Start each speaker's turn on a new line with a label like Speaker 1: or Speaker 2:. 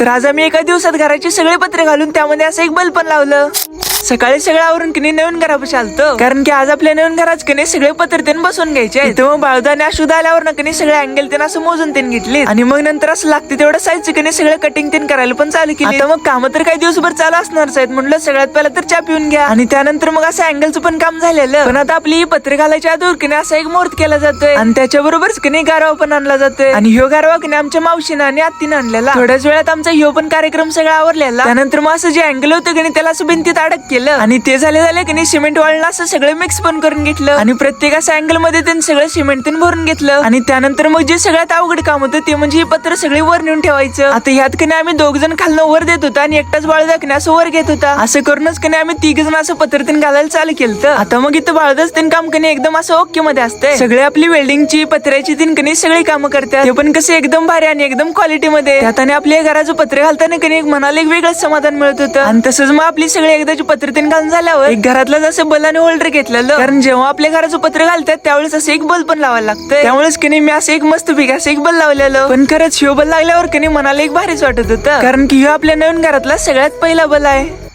Speaker 1: तर आज आम्ही एका दिवसात घराची सगळे पत्रे घालून त्यामध्ये असं एक बल्ब पण लावलं. सकाळी सगळं आवरून की नाही नवीन घरापाशी आलतो. कारण की आज आपल्या नवीन घरात की नाही सगळे पत्र त्यानं बसून घ्यायचे आहेत. इथं मग बाळदा आणि अशुद्ध आल्यावर ना की नाही सगळे अँगल त्यानं असं मोजून त्यांनी घेतले आणि मग नंतर असं लागते तेवढं साईजचं की नाही सगळं कटिंग त्यानं करायला पण चालू केली आता मग कामं तर काही दिवसभर चालू असणारच आहेत. म्हटलं सगळ्यात पहिला तर चा पिऊन घ्या. आणि त्यानंतर मग असं अँगलचं पण काम झालेलं. पण आता आपली ही पत्रे घालायच्या आधीवर की नाही असा एक मुहूर्त केला जातोय. आणि त्याच्याबरोबरच की नाही गारवा पण आणला जातोय. आणि ह्यो गारवा की नाही आमच्या मावशीनं आणि आत्तीनं आणलेला. थोड्याच वेळात आमचा ह्यो पण कार्यक्रम सगळा आवरलेला. त्यानंतर मग असं जे अँगल होतं की नाही त्याला असं भिंतीत अडक केलं. आणि ते झाले झाले की नाही सिमेंट वाळणं असं सगळं मिक्स पण करून घेतलं. आणि प्रत्येक असं अँगलमध्ये त्यांनी सगळं सिमेंट त्यांनी भरून घेतलं. आणि त्यानंतर मग जे सगळ्यात अवघड काम होतं ते म्हणजे हे पत्र सगळे वर नेऊन ठेवायचं. आता ह्यात की नाही आम्ही दोघ जण खालनं वर देत होता आणि एकटाच बाळदा की असं वर घेत होता. असं करूनच की नाही आम्ही तिघ जण असं पत्र त्यांनी घालायला चालू केलं आता मग इथं बाळदाच त्यांनी काम कने एकदम असं ओके मध्ये असतंय. सगळे आपली वेल्डिंगची पत्र्याची तीन कने सगळी कामं करतात. ते पण कसे एकदम भारी आणि एकदम क्वालिटी मध्ये. त्यात आणि आपल्या घराचं पत्र घालताना कने एक मनाला एक वेगळंच समाधान मिळत होतं. आणि तसंच मग आपली सगळी एकदाची पत्र तीन घालून झाल्यावर एक घरातलं जसं बलाने होल्डर घेतलेलं. कारण जेव्हा आपल्या घराचं पत्र घालतात त्यावेळेस असं एक बल पण लावायला लागतं त्यामुळेच की नाही मी असं एक मस्त पिक असं एक बल लावलेलं. पण खरंच ह्यो बल लागल्यावर की नाही मनाला एक भारीच वाटत होतं. कारण की ह्यो आपल्या नवीन घरातला सगळ्यात पहिला बल आहे.